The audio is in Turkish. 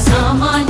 zaman